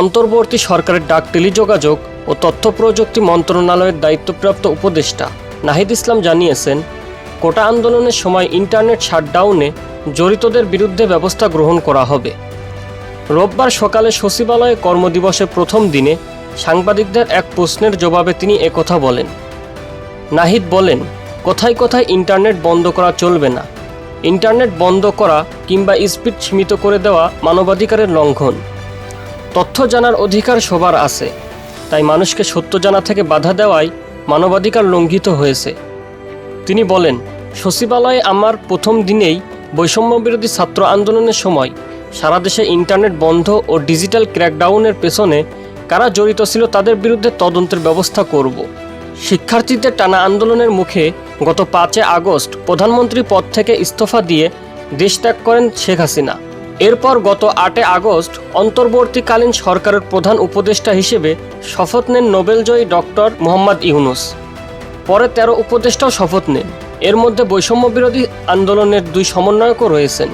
অন্তর্বর্তী সরকারের ডাক টেলিযোগাযোগ ও তথ্য প্রযুক্তি মন্ত্রণালয়ের দায়িত্বপ্রাপ্ত উপদেষ্টা নাহিদ ইসলাম জানিয়েছেন, কোটা আন্দোলনের সময় ইন্টারনেট শাটডাউনে জড়িতদের বিরুদ্ধে ব্যবস্থা গ্রহণ করা হবে। রোববার সকালে সচিবালয়ে কর্মদিবসের প্রথম দিনে সাংবাদিকদের এক প্রশ্নের জবাবে তিনি একথা বলেন। নাহিদ বলেন, কোথায় কোথায় ইন্টারনেট বন্ধ করা চলবে না। ইন্টারনেট বন্ধ করা কিংবা স্পিড সীমিত করে দেওয়া মানবাধিকারের লঙ্ঘন। তথ্য জানার অধিকার সবার আছে। তাই মানুষকে সত্য জানা থেকে বাধা দেওয়ায় মানবাধিকার লঙ্ঘিত হয়েছে। তিনি বলেন, সচিবালয়ে আমার প্রথম দিনেই বৈষম্য বিরোধী ছাত্র আন্দোলনের সময় সারা দেশে ইন্টারনেট বন্ধ ও ডিজিটাল ক্র্যাকডাউনের পেছনে কারা জড়িত ছিল তাদের বিরুদ্ধে তদন্তের ব্যবস্থা করব। শিক্ষার্থীদের টানা আন্দোলনের মুখে গত পাঁচে আগস্ট প্রধানমন্ত্রী পদ থেকে ইস্তফা দিয়ে দেশ ত্যাগ করেন শেখ হাসিনা। এরপর গত আটে আগস্ট অন্তর্বর্তীকালীন সরকারের প্রধান উপদেষ্টা হিসেবে শপথ নেন নোবেলজয়ী ডক্টর মোহাম্মদ ইউনুস। পরে তেরো উপদেষ্টাও শপথ নেন। এর মধ্যে বৈষম্য বিরোধী আন্দোলনের দুই সমন্বয়কও রয়েছেন।